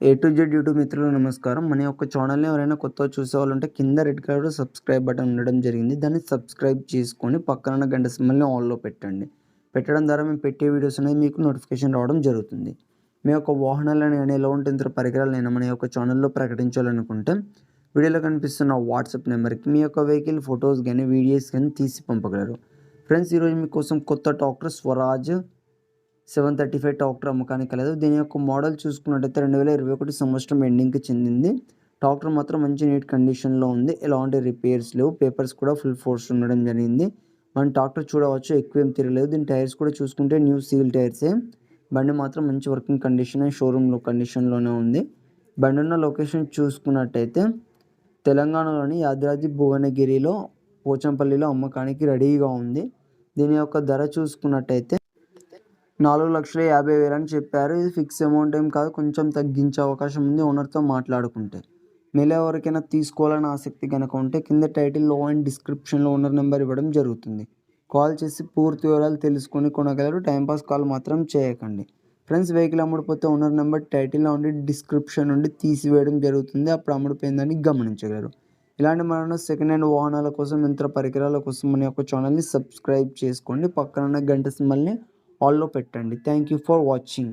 A to Z YouTube మిత్రులు నమస్కారం. మన యొక్క ఛానల్ని ఎవరైనా కొత్తగా చూసే వాళ్ళు ఉంటే కింద రెడ్ కలర్ సబ్స్క్రైబ్ బటన్ ఉండడం జరిగింది. దాన్ని సబ్స్క్రైబ్ చేసుకొని పక్కన గంట సింబల్ని ఆన్లో పెట్టండి. పెట్టడం ద్వారా మేము పెట్టే వీడియోస్ అనేది మీకు నోటిఫికేషన్ రావడం జరుగుతుంది. మీ యొక్క వాహనాలను కానీ ఎలా ఉంటే ఇతర పరికరాలైనా మన యొక్క ఛానల్లో ప్రకటించాలనుకుంటే వీడియోలో కనిపిస్తున్న వాట్సాప్ నెంబర్కి మీ యొక్క వెహికల్ ఫొటోస్ కానీ వీడియోస్ కానీ తీసి పంపగలరు. ఫ్రెండ్స్ ఈరోజు మీకోసం కొత్త tractor Swaraj seven thirty five tractor అమ్మకానికి కలదు దీని యొక్క మోడల్ చూసుకున్నట్టయితే రెండు వేల ఇరవై ఒకటి సంవత్సరం ఎండింగ్కి చెందింది. టాక్టర్ మాత్రం మంచి నీట్ కండిషన్లో ఉంది. ఎలాంటి రిపేర్స్ లేవు. పేపర్స్ కూడా ఫుల్ ఫోర్స్ ఉండడం జరిగింది. మనం టాక్టర్ చూడవచ్చు. ఎక్కువ ఏం తిరగలేదు. దీని టైర్స్ కూడా చూసుకుంటే న్యూ సీల్ టైర్సే. బండి మాత్రం మంచి వర్కింగ్ కండిషన్ షోరూంలో కండిషన్లోనే ఉంది. బండి ఉన్న లొకేషన్ చూసుకున్నట్టయితే తెలంగాణలోని యాదాద్రి భువనగిరిలో పోచంపల్లిలో అమ్మకానికి రెడీగా ఉంది. దీని యొక్క ధర చూసుకున్నట్టయితే నాలుగు లక్షల యాభై వేలు అని చెప్పారు. ఇది ఫిక్స్ అమౌంట్ ఏం కాదు కొంచెం తగ్గించే అవకాశం ఉంది ఓనర్తో మాట్లాడుకుంటే. మీలో ఎవరికైనా తీసుకోవాలని ఆసక్తి కనుక ఉంటే కింద టైటిల్లో అండ్ డిస్క్రిప్షన్లో ఓనర్ నెంబర్ ఇవ్వడం జరుగుతుంది. కాల్ చేసి పూర్తి వివరాలు తెలుసుకొని కొనగలరు. టైంపాస్ కాల్ మాత్రం చేయకండి. ఫ్రెండ్స్ వెహికల్ అమ్ముడిపోతే ఓనర్ నెంబర్ టైటిల్లో ఉండి డిస్క్రిప్షన్ నుండి తీసివేయడం జరుగుతుంది. అప్పుడు అమ్ముడిపోయిందని గమనించగలరు. ఇలాంటి మరణ సెకండ్ హ్యాండ్ వాహనాల కోసం యంత్ర పరికరాల కోసం మన యొక్క ఛానల్ని సబ్స్క్రైబ్ చేసుకోండి. పక్కన గంట సింబల్ని ఆల్లో పెట్టండి థ్యాంక్ యూ ఫర్ వాచింగ్